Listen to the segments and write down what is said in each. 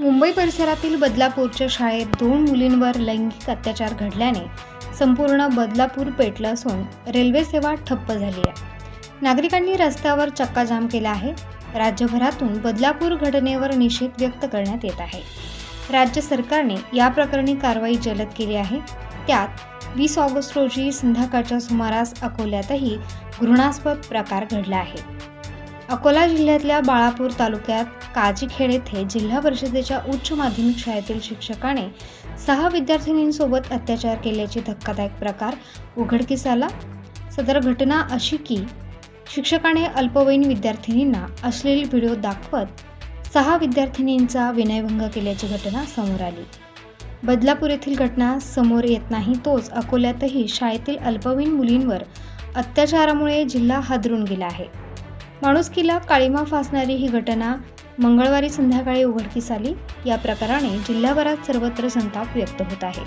मुंबई परिसरातील बदलापूरच्या शाळेत दोन मुलींवर लैंगिक अत्याचार घडल्याने संपूर्ण बदलापूर पेटलं असून रेल्वे सेवा ठप्प झाली आहे. नागरिकांनी रस्त्यावर चक्काजाम केला आहे. राज्यभरातून बदलापूर घटनेवर निषेध व्यक्त करण्यात येत आहे. राज्य सरकारने या प्रकरणी कारवाई जलद केली आहे. त्यात वीस ऑगस्ट रोजी संध्याकाळच्या सुमारास अकोल्यातही घृणास्पद प्रकार घडला आहे. अकोला जिल्ह्यातल्या बाळापूर तालुक्यात काजीखेड येथे जिल्हा परिषदेच्या उच्च माध्यमिक शाळेतील शिक्षकाने सहा विद्यार्थिनींसोबत अत्याचार केल्याचे धक्कादायक प्रकार उघडकीस आला. सदर घटना अशी की शिक्षकाने अल्पवयीन विद्यार्थिनींना अश्लील व्हिडिओ दाखवत सहा विद्यार्थिनींचा विनयभंग केल्याची घटना समोर आली. बदलापूर येथील घटना समोर येत नाही तोच अकोल्यातही शाळेतील अल्पवयीन मुलींवर अत्याचारामुळे जिल्हा हादरून गेला आहे. माणुसकीला काळीमा फासणारी ही घटना मंगळवारी संध्याकाळी उघडकीस आली. या प्रकाराने जिल्हाभरात सर्वत्र संताप व्यक्त होत आहे.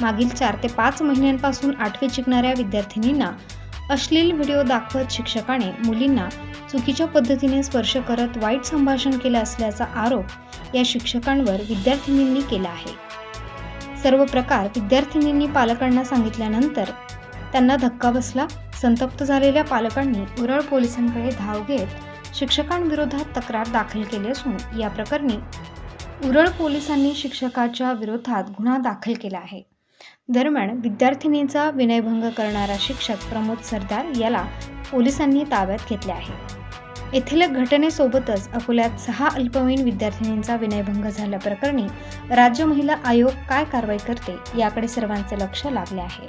मागील चार ते पाच महिन्यांपासून आठवी शिकणाऱ्या विद्यार्थिनींना अश्लील व्हिडिओ दाखवत शिक्षकाने मुलींना चुकीच्या पद्धतीने स्पर्श करत वाईट संभाषण केलं असल्याचा आरोप या शिक्षकांवर विद्यार्थिनींनी केला आहे. सर्व प्रकार विद्यार्थिनींनी पालकांना सांगितल्यानंतर त्यांना धक्का बसला. संतप्त झालेल्या पालकांनी उरळ पोलिसांकडे धाव घेत शिक्षकांविरोधात तक्रार दाखल केली असून या प्रकरणी उरळ पोलिसांनी शिक्षकाच्या विरोधात गुन्हा दाखल केला आहे. दरम्यान विद्यार्थिनीचा विनयभंग करणारा शिक्षक प्रमोद सरदार याला पोलिसांनी ताब्यात घेतले आहे. येथील घटनेसोबतच अकोल्यात सहा अल्पवयीन विद्यार्थिनींचा विनयभंग झाल्याप्रकरणी राज्य महिला आयोग काय कारवाई करते याकडे सर्वांचे लक्ष लागले आहे.